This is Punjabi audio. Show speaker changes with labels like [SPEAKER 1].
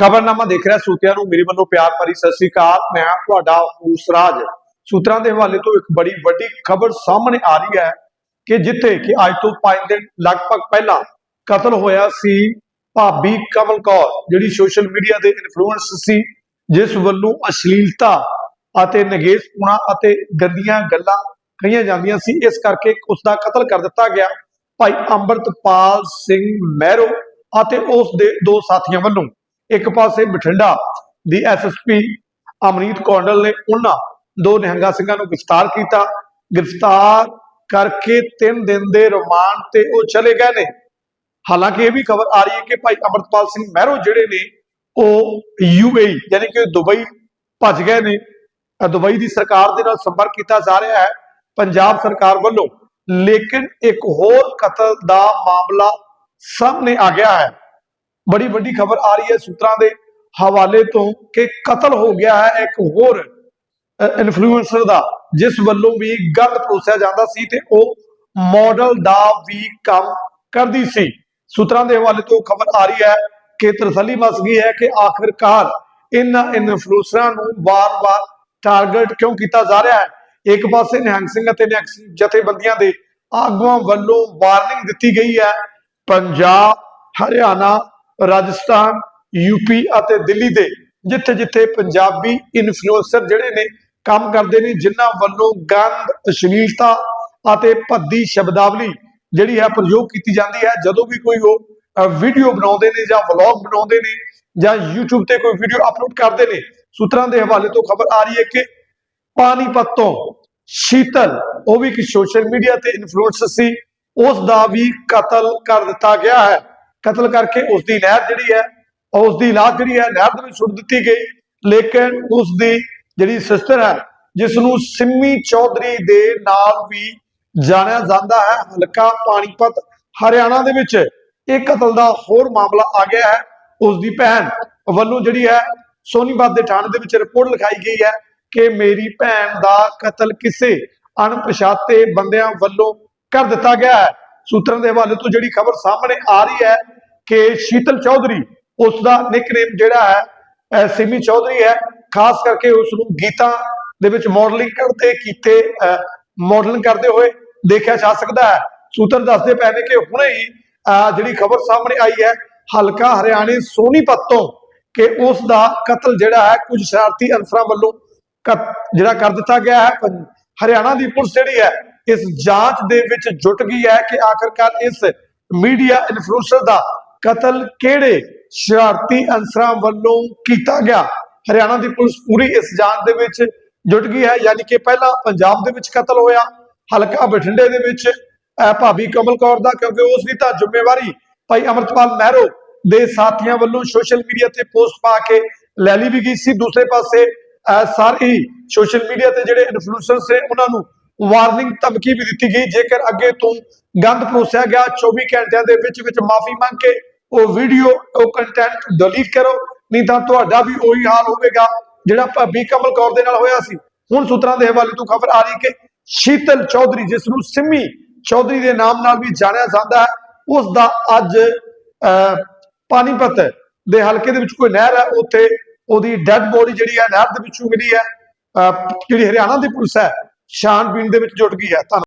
[SPEAKER 1] ਖਬਰਨਾਮਾ ਦੇਖ ਰਿਹਾ, ਸੂਤਿਆਂ ਨੂੰ ਮੇਰੇ ਵੱਲੋਂ ਪਿਆਰ ਭਰੀ ਸਤਿ ਸ੍ਰੀ ਅਕਾਲ। ਮੈਂ ਤੁਹਾਡਾ ਹੂਸਰਾਜ ਸੂਤਰਾਂ ਦੇ ਹਵਾਲੇ ਤੋਂ ਇੱਕ ਬੜੀ ਵੱਡੀ ਖਬਰ ਸਾਹਮਣੇ ਆ ਰਹੀ ਹੈ ਕਿ ਜਿੱਥੇ ਕਿ ਅੱਜ ਤੋਂ 5 ਦਿਨ ਲਗਭਗ ਪਹਿਲਾਂ ਕਤਲ ਹੋਇਆ ਸੀ ਭਾਬੀ ਕਮਲ ਕੌਰ, ਜਿਹੜੀ ਸੋਸ਼ਲ ਮੀਡੀਆ ਦੇ ਇਨਫਲੂਐਂਸ ਸੀ, ਜਿਸ ਵੱਲੋਂ ਅਸ਼ਲੀਲਤਾ ਅਤੇ ਨਗੇਸ਼ਪੁਣਾ ਅਤੇ ਗੰਦੀਆਂ ਗੱਲਾਂ ਕਹੀਆਂ ਜਾਂਦੀਆਂ ਸੀ। ਇਸ ਕਰਕੇ ਉਸ ਦਾ ਕਤਲ ਕਰ ਦਿੱਤਾ ਗਿਆ। ਭਾਈ ਅੰਮ੍ਰਿਤਪਾਲ ਸਿੰਘ ਮਹਿਰੋ ਅਤੇ ਉਸ ਦੇ ਦੋ ਸਾਥੀਆਂ ਵੱਲੋਂ ਇੱਕ ਪਾਸੇ ਬਠਿੰਡਾ ਦੀ ਐਸਐਸਪੀ ਅਮਨੀਤ ਕੌਂਡਲ ਨੇ ਉਹਨਾਂ ਦੋ ਨਿਹੰਗਾ ਸਿੰਘਾਂ ਨੂੰ ਗ੍ਰਿਫਤਾਰ ਕੀਤਾ। ਗ੍ਰਿਫਤਾਰ ਕਰਕੇ 3 ਦਿਨ ਦੇ ਰਿਮਾਂਡ ਤੇ ਉਹ ਚਲੇ ਗਏ ਨੇ। ਹਾਲਾਂਕਿ ਇਹ ਵੀ ਖਬਰ ਆ ਰਹੀ ਹੈ ਕਿ ਭਾਈ ਅਮਰਤਪਾਲ ਸਿੰਘ ਮਹਿਰੋ ਜਿਹੜੇ ਨੇ, ਉਹ ਯੂਏਈ ਯਾਨੀ ਕਿ ਦੁਬਈ ਭੱਜ ਗਏ ਨੇ। ਦੁਬਈ ਦੀ ਸਰਕਾਰ ਦੇ ਨਾਲ ਸੰਪਰਕ ਕੀਤਾ ਜਾ ਰਿਹਾ ਹੈ ਪੰਜਾਬ ਸਰਕਾਰ ਵੱਲੋਂ। ਲੇਕਿਨ ਇੱਕ ਹੋਰ ਕਤਲ ਦਾ ਮਾਮਲਾ ਸਾਹਮਣੇ ਆ ਗਿਆ ਹੈ। ਬੜੀ ਵੱਡੀ ਖਬਰ ਆ ਰਹੀ ਹੈ ਸੂਤਰਾਂ ਦੇ ਹਵਾਲੇ ਤੋਂ ਕਿ ਕਤਲ ਹੋ ਗਿਆ ਹੈ ਇੱਕ ਹੋਰ ਇਨਫਲੂਐਂਸਰ ਦਾ, ਜਿਸ ਵੱਲੋਂ ਵੀ ਗੰਦ ਪਰੋਸਿਆ ਜਾਂਦਾ ਸੀ ਤੇ ਉਹ ਮਾਡਲ ਦਾ ਵੀ ਕੰਮ ਕਰਦੀ ਸੀ। ਸੂਤਰਾਂ ਦੇ ਹਵਾਲੇ ਤੋਂ ਖਬਰ ਆ ਰਹੀ ਹੈ ਕਿ ਤਰਸਲੀ ਮਸ ਗਈ ਹੈ ਕਿ ਆਖਿਰਕਾਰ ਇਹਨਾਂ ਇਨਫਲੂਐਂਸਰਾਂ ਨੂੰ ਵਾਰ-ਵਾਰ ਟਾਰਗੇਟ ਕਿਉਂ ਕੀਤਾ ਜਾ ਰਿਹਾ ਹੈ? ਇੱਕ ਪਾਸੇ ਨਿਹੰਗ ਸਿੰਘ ਅਤੇ ਨਿਹੰਗ ਸਿੰਘ ਜਥੇਬੰਦੀਆਂ ਦੇ ਆਗੂਆਂ ਵੱਲੋਂ ਵਾਰਨਿੰਗ ਦਿੱਤੀ ਗਈ ਹੈ। ਪੰਜਾਬ, ਹਰਿਆਣਾ ਰਾਜਸਥਾਨ, ਯੂਪੀ ਅਤੇ ਦਿੱਲੀ ਦੇ ਜਿੱਥੇ ਜਿੱਥੇ ਪੰਜਾਬੀ ਇਨਫਲੂਐਂਸਰ ਜਿਹੜੇ ਨੇ ਕੰਮ ਕਰਦੇ ਨੇ, ਜਿਨ੍ਹਾਂ ਵੱਲੋਂ ਗੰਦ ਅਸ਼ਲੀਲਤਾ ਅਤੇ ਭੱਦੀ ਸ਼ਬਦਾਵਲੀ ਜਿਹੜੀ ਹੈ ਪ੍ਰਯੋਗ ਕੀਤੀ ਜਾਂਦੀ ਹੈ। ਜਦੋਂ ਵੀ ਕੋਈ ਉਹ ਵੀਡੀਓ ਬਣਾਉਂਦੇ ਨੇ ਜਾਂ ਵਲੌਗ ਬਣਾਉਂਦੇ ਨੇ ਜਾਂ YouTube ਤੇ ਕੋਈ ਵੀਡੀਓ ਅਪਲੋਡ ਕਰਦੇ ਨੇ, ਸੂਤਰਾਂ ਦੇ ਹਵਾਲੇ ਤੋਂ ਖਬਰ ਆ ਰਹੀ ਹੈ ਕਿ ਪਾਣੀਪਤ ਤੋਂ ਸ਼ੀਤਲ, ਉਹ ਵੀ ਇੱਕ ਸੋਸ਼ਲ ਮੀਡੀਆ ਤੇ ਇਨਫਲੂਐਂਸਰ ਸੀ ਉਸ ਦਾ ਵੀ ਕਤਲ ਕਰ ਦਿੱਤਾ ਗਿਆ ਹੈ। ਕਤਲ ਕਰਕੇ ਉਸ ਦੀ ਨਹਿਰ ਜਿਹੜੀ ਹੈ ਉਸ ਦੀ ਲਾਸ਼ ਜਿਹੜੀ ਹੈ, ਨਹਿਰ ਦੇ ਵਿੱਚ ਸੁੱਟ ਦਿੱਤੀ ਗਈ। ਲੇਕਿਨ ਉਸ ਦੀ ਜਿਹੜੀ ਸਿਸਟਰ ਹੈ ਜਿਸ ਨੂੰ ਸਿੰਮੀ ਚੌਧਰੀ ਦੇ ਨਾਲ ਵੀ ਜਾਣਿਆ ਜਾਂਦਾ ਹੈ, ਹਲਕਾ ਪਾਣੀਪਤ, ਹਰਿਆਣਾ ਦੇ ਵਿੱਚ ਇਹ ਕਤਲ ਦਾ ਹੋਰ ਮਾਮਲਾ ਆ ਗਿਆ ਹੈ। ਉਸ ਦੀ ਭੈਣ ਵੱਲੋਂ ਜਿਹੜੀ ਹੈ, ਸੋਨੀਪਤ ਦੇ ਥਾਣੇ ਦੇ ਵਿੱਚ ਰਿਪੋਰਟ ਲਿਖਾਈ ਗਈ ਹੈ ਕਿ ਮੇਰੀ ਭੈਣ ਦਾ ਕਤਲ ਕਿਸੇ ਅਣਪਛਾਤੇ ਬੰਦਿਆਂ ਵੱਲੋਂ ਕਰ ਦਿੱਤਾ ਗਿਆ ਹੈ। ਸੂਤਰਾਂ ਦੇ ਹਵਾਲੇ ਤੋਂ ਜਿਹੜੀ ਖਬਰ ਸਾਹਮਣੇ ਆ ਰਹੀ ਹੈ ਕਿ ਸ਼ੀਤਲ ਚੌਧਰੀ, ਉਸ ਦਾ ਨਿਕਨੇਮ ਜਿਹੜਾ ਹੈ ਸਿਮੀ ਚੌਧਰੀ ਹੈ। ਖਾਸ ਕਰਕੇ ਉਸ ਨੂੰ ਗੀਤਾਂ ਦੇ ਵਿੱਚ ਮਾਡਲਿੰਗ ਕਰਦੇ ਕੀਤੇ ਮਾਡਲਿੰਗ ਕਰਦੇ ਹੋਏ ਦੇਖਿਆ ਜਾ ਸਕਦਾ ਹੈ। ਸੂਤਰ ਦੱਸਦੇ ਪਏ ਨੇ ਕਿ ਹੁਣੇ ਹੀ, ਅਹ ਜਿਹੜੀ ਖਬਰ ਸਾਹਮਣੇ ਆਈ ਹੈ, ਹਲਕਾ ਹਰਿਆਣੇ ਸੋਨੀਪਤ ਤੋਂ ਕਿ ਉਸ ਦਾ ਕਤਲ ਜਿਹੜਾ ਹੈ, ਕੁਝ ਸ਼ਰਾਰਤੀ ਅਨਸਰਾਂ ਵੱਲੋਂ ਕ- ਜਿਹੜਾ ਕਰ ਦਿੱਤਾ ਗਿਆ ਹੈ। ਹਰਿਆਣਾ ਦੀ ਪੁਲਿਸ ਜਿਹੜੀ ਹੈ ਇਸ ਜਾਂਚ ਦੇ ਵਿੱਚ ਜੁਟ ਗਈ ਹੈ ਕਿ ਆਖਰਕਾਰ ਇਸ ਮੀਡੀਆ ਇਨਫਲੂਐਂਸਰ ਦਾ ਕਤਲ ਕਿਹੜੇ ਸ਼ਰਾਰਤੀ ਅਨਸਰਾਂ ਵੱਲੋਂ ਕੀਤਾ ਗਿਆ? ਹਰਿਆਣਾ ਦੀ ਪੁਲਿਸ ਪੂਰੀ ਇਸ ਜਾਂਚ ਦੇ ਵਿੱਚ ਜੁਟ ਗਈ ਹੈ, ਯਾਨੀ ਕਿ ਪਹਿਲਾਂ ਪੰਜਾਬ ਦੇ ਵਿੱਚ ਕਤਲ ਹੋਇਆ, ਹਲਕਾ ਬਠਿੰਡੇ ਦੇ ਵਿੱਚ ਭਾਬੀ ਕਮਲ ਕੌਰ ਦਾ, ਕਿਉਂਕਿ ਉਸ ਦੀ ਤਾਂ ਜ਼ਿੰਮੇਵਾਰੀ ਭਾਈ ਅਮਰਤਪਾਲ ਮਹਿਰੋ ਦੇ ਸਾਥੀਆਂ ਵੱਲੋਂ ਸੋਸ਼ਲ ਮੀਡੀਆ ਤੇ ਪੋਸਟ ਪਾ ਕੇ ਲੈ ਲਈ ਵੀ ਗਈ ਸੀ। ਦੂਸਰੇ ਪਾਸੇ ਅਹ ਸਾਰੇ ਹੀ ਸੋਸ਼ਲ ਮੀਡੀਆ ਤੇ ਜਿਹੜੇ ਇਨਫਲੂਐਂਸਰਸ ਨੇ, ਉਹਨਾਂ ਨੂੰ ਵਾਰਨਿੰਗ ਧਮਕੀ ਵੀ ਦਿੱਤੀ ਗਈ। ਜੇਕਰ ਅੱਗੇ ਤੋਂ ਗੰਦ ਪਰੋਸਿਆ ਗਿਆ 24 ਘੰਟਿਆਂ ਦੇ ਵਿੱਚ ਵਿੱਚ ਮਾਫੀ ਮੰਗ ਕੇ ਉਹ ਵੀਡੀਓ ਉਹ ਕੰਟੈਂਟ ਡਿਲੀਟ ਕਰੋ ਨਹੀਂ ਤਾਂ ਤੁਹਾਡਾ ਵੀ ਉਹੀ ਹਾਲ ਹੋਵੇਗਾ ਜਿਹੜਾ ਭਾਬੀ ਕਮਲ ਕੌਰ ਦੇ ਨਾਲ ਹੋਇਆ ਸੀ। ਹੁਣ ਸੂਤਰਾਂ ਦੇ ਹਵਾਲੇ ਤੋਂ ਖਬਰ ਆ ਰਹੀ ਕਿ ਸ਼ੀਤਲ ਚੌਧਰੀ ਜਿਸ ਨੂੰ ਸਿੰਮੀ ਚੌਧਰੀ ਦੇ ਨਾਮ ਨਾਲ ਵੀ ਜਾਣਿਆ ਜਾਂਦਾ ਹੈ ਉਸ ਦਾ ਅੱਜ ਅਹ, ਪਾਣੀਪਤ ਦੇ ਹਲਕੇ ਦੇ ਵਿੱਚ ਕੋਈ ਨਹਿਰ ਹੈ। ਉੱਥੇ ਉਹਦੀ ਡੈੱਡ ਬੋਡੀ ਜਿਹੜੀ ਹੈ ਨਹਿਰ ਦੇ ਵਿੱਚੋਂ ਮਿਲੀ ਹੈ। ਅਹ, ਜਿਹੜੀ ਹਰਿਆਣਾ ਦੀ ਪੁਲਿਸ ਹੈ ਛਾਣਬੀਣ ਦੇ ਵਿੱਚ ਜੁਟ ਗਈ ਹੈ। ਧੰਨਵਾਦ।